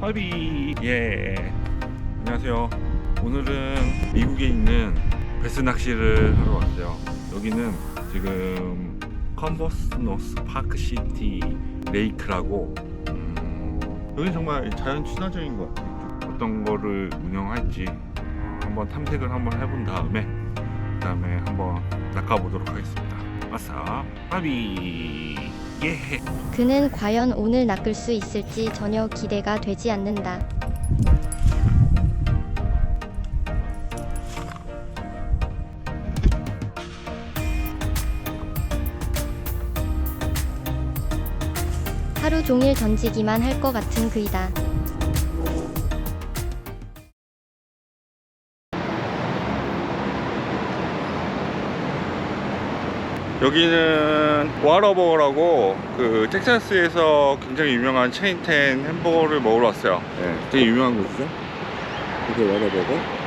파비. 예. 안녕하세요. 오늘은 미국에 있는 베스 낚시를 하러 왔어요. 여기는 지금 컨버스 노스 파크시티 레이크라고 음, 여기 정말 자연 친화적인 것 같아요. 어떤 거를 운영할지 한번 탐색을 한번 해본 다음에 그 다음에 한번 낚아보도록 하겠습니다. 아싸 파비 예 그는 과연 오늘 낚을 수 있을지 전혀 기대가 되지 않는다. 하루 종일 던지기만 할 것 같은 그이다. 여기는 와러버거라고 그 텍사스에서 굉장히 유명한 체인텐 햄버거를 먹으러 왔어요. 네, 되게 유명한 곳이죠. 이게 와러버거.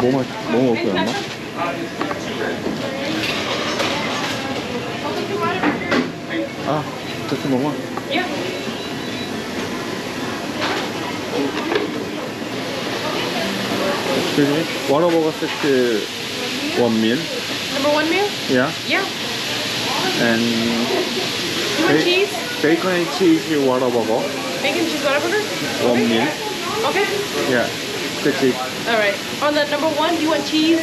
뭐, 마, 뭐 먹을 거야? 아, Just in the one. Yeah. Excuse me. What about six uh, one meal? Number one meal? Yeah. Yeah. And you want cheese? Bacon and cheese burger. Bacon cheese burger. One okay. meal. Okay. Yeah. The cheese. Alright. On the number one, do you want cheese?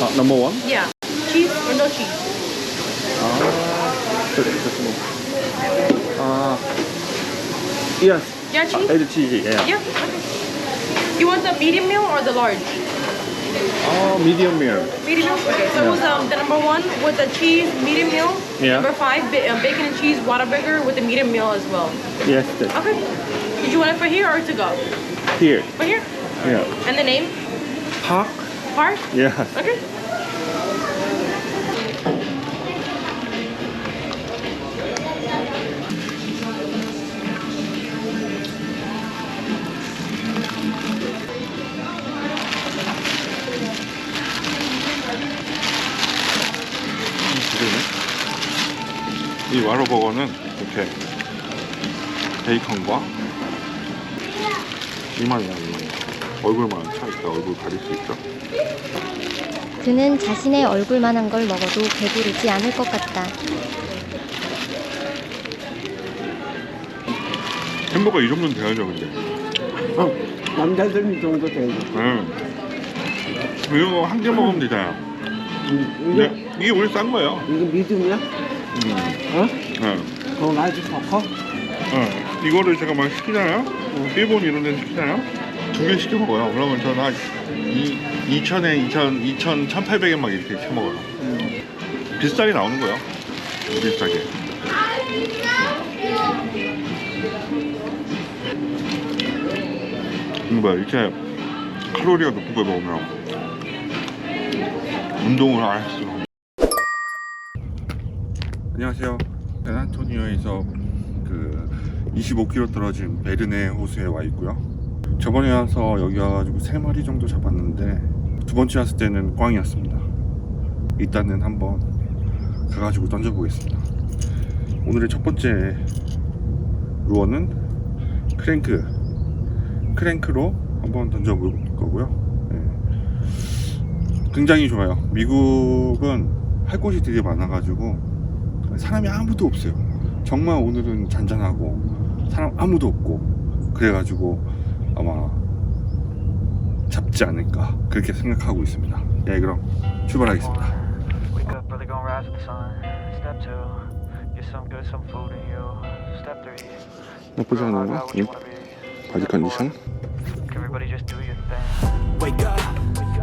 Uh, number one? Yeah. Cheese or no cheese? Uh. Uh, yes. Yeah, cheese? Uh, cheese, yeah. Yeah, okay. You want the medium meal or the large? Oh, medium meal. Medium meal? Okay, so yeah. it was um, the number one with the cheese, medium meal. Yeah. Number five, uh, bacon and cheese, Whataburger with the medium meal as well. Yes. Okay. Did you want it for here or to go? Here. For here? Yeah. And the name? Park. Park? Yeah. Okay. 이 와로버거는 이렇게 베이컨과 이만이야 이만 얼굴만 차 있다 얼굴 가릴 수 있죠 그는 자신의 얼굴만한 걸 먹어도 배부르지 않을 것 같다. 햄버거 이 정도는 돼야죠 근데 어, 남자들은 이 정도 되죠. 응. 이거 한 개 먹으면 되잖아요 음, 이게, 근데 이게 원래 싼 거예요 이게 미디움이야? 음. 어? 응. 그럼 아주 더 커? 응. 이거를 제가 막 시키잖아요 일본 이런 데서 시키잖아요 두 개 시켜 먹어요 그러면 저는 한 2,000엔, 2,000, 2,000, 1,800엔 막 이렇게 시켜 먹어요 비싸게 나오는 거예요 비싸게 이거 뭐야 이렇게 칼로리가 높은 걸 먹으면 운동을 안 했어 안녕하세요. 샌안토니오에서 그 25km 떨어진 베르네 호수에 와 있고요. 저번에 와서 여기 와가지고 3마리 정도 잡았는데 두 번째 왔을 때는 꽝이었습니다. 일단은 한번 가가지고 던져보겠습니다. 오늘의 첫 번째 루어는 크랭크 크랭크로 한번 던져볼 거고요. 네. 굉장히 좋아요. 미국은 할 곳이 되게 많아가지고 사람이 아무도 없어요 정말 오늘은 잔잔하고 사람 아무도 없고 그래가지고 아마 잡지 않을까 그렇게 생각하고 있습니다 예 그럼 출발하겠습니다 Wake up early, gonna rise with the sun. Step two, get some good, some food in you. Step three, 나쁘지 않은 거? what you wanna be. 바디 컨디션? Everybody just do your thing. Wake up,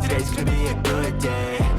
today's gonna be a good day.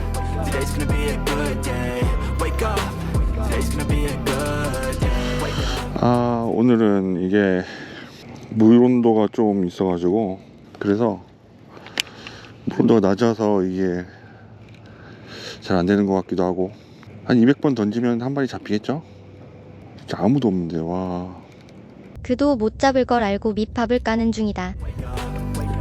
Today's gonna be a good day. Wake up, today's gonna be a good day. Wake up. 아 오늘은 이게 물 온도가 좀 있어가지고 그래서 물 온도가 낮아서 이게 잘 안 되는 것 같기도 하고 한 200번 던지면 한 발이 잡히겠죠? 진짜 아무도 없는데 와 그도 못 잡을 걸 알고 밑밥을 까는 중이다.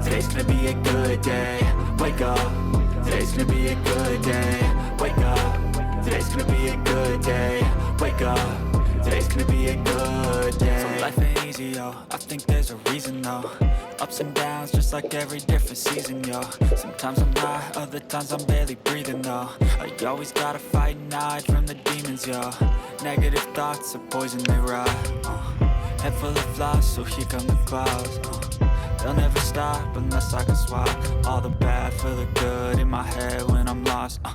Today's gonna be a good day. Wake up. Today's gonna be a good day. Wake up. Today's gonna be a good day. Wake up. Today's gonna be a good day. So life ain't easy, yo. I think there's a reason, though. Ups and downs, just like every different season, yo. Sometimes I'm high, other times I'm barely breathing, though. I always gotta fight and hide from the demons, yo. Negative thoughts are poison, they rot. Uh, head full of flies, so here come the clouds. Uh, They'll never stop unless I can swap all the bad for the good in my head when I'm lost. Uh,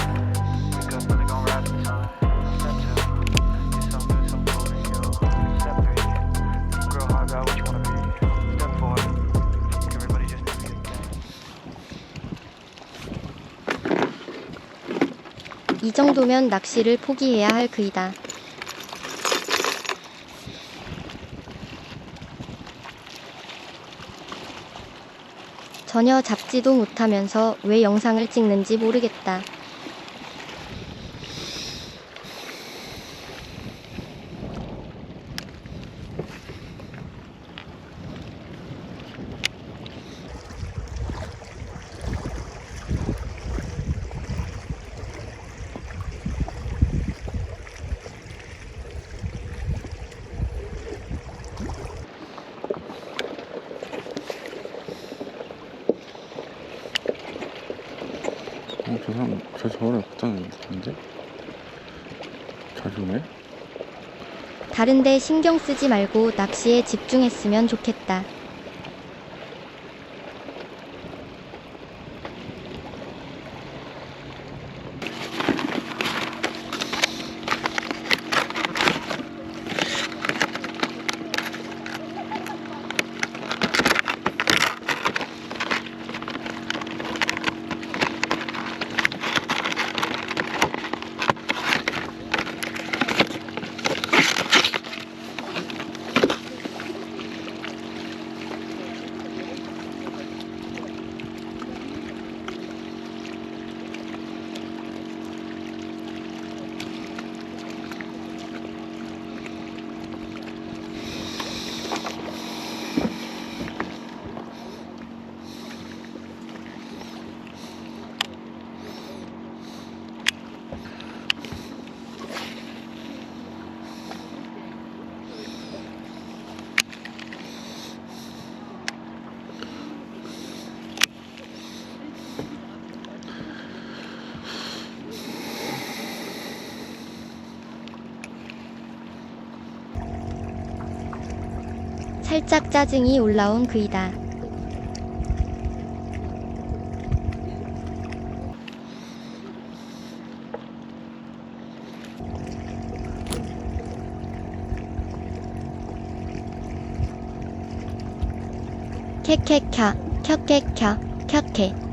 이 정도면 낚시를 포기해야 할 그이다. 전혀 잡지도 못하면서 왜 영상을 찍는지 모르겠다. 어, 저번에 봤다는 건데 자주 오네 다른데 신경 쓰지 말고 낚시에 집중했으면 좋겠다. 살짝 짜증이 올라온 그이다. 켜캐켜, 캬케. Hey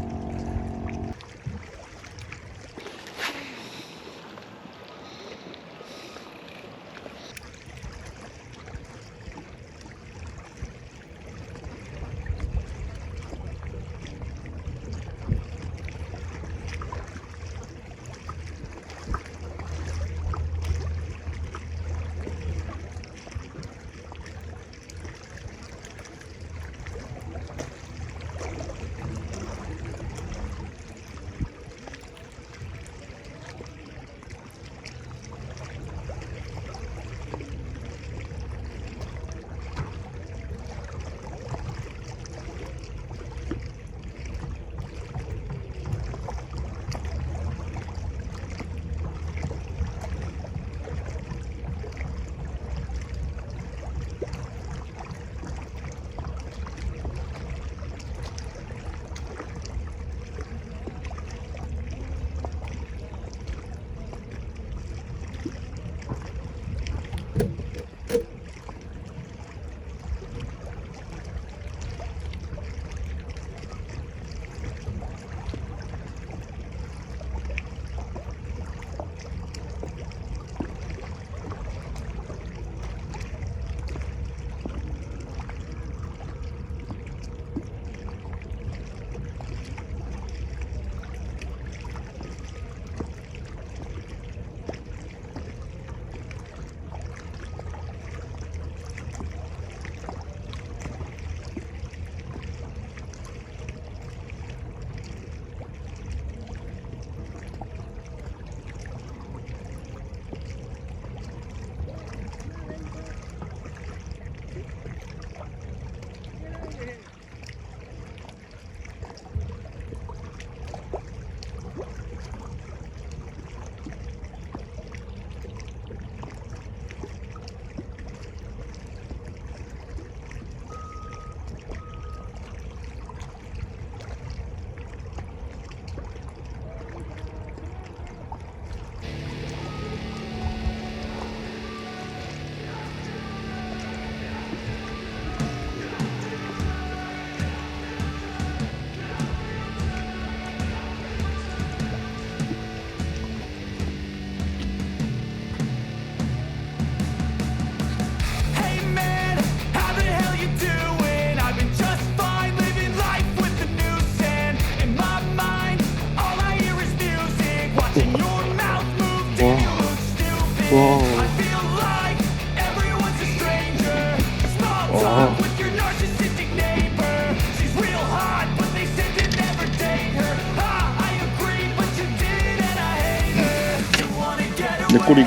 any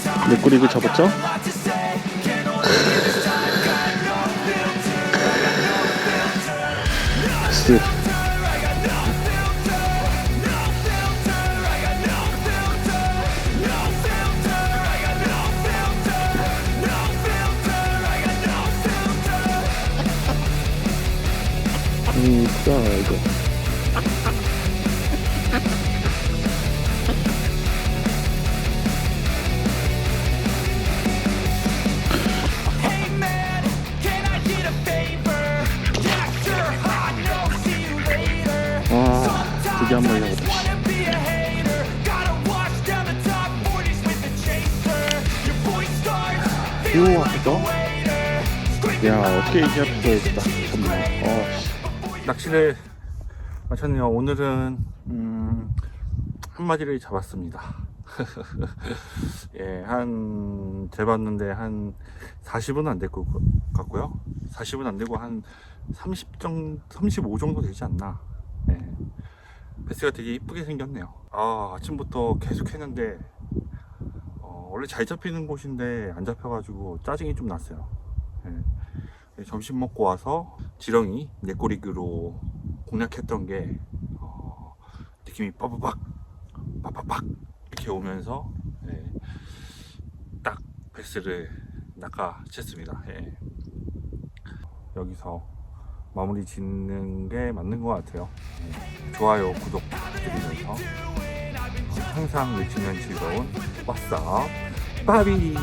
time. 네꼬리그 잡았죠? say. Can only get voice starts feeling 우와. Screaming 야 어떻게 수가 있다 정말. 어, 낚시를 마쳤네요. 오늘은 음, 한 마리를 잡았습니다. 예, 한 재봤는데 한 40은 안 될 것 같고요. 40은 안 되고 한 30 정도 35 정도 되지 않나. 예. 베스가 되게 이쁘게 생겼네요 아 아침부터 계속 했는데 어, 원래 잘 잡히는 곳인데 안 잡혀가지고 짜증이 좀 났어요 예. 점심 먹고 와서 지렁이 네꼬리그로 공략했던 게 어, 느낌이 빠바박 빠바박 이렇게 오면서 예, 딱 베스를 낚아챘습니다. 예. 여기서 마무리 짓는 게 맞는 것 같아요. 예. 좋아요, 구독 부탁드리면서 어, 항상 외치면 즐거운 왓썹 바비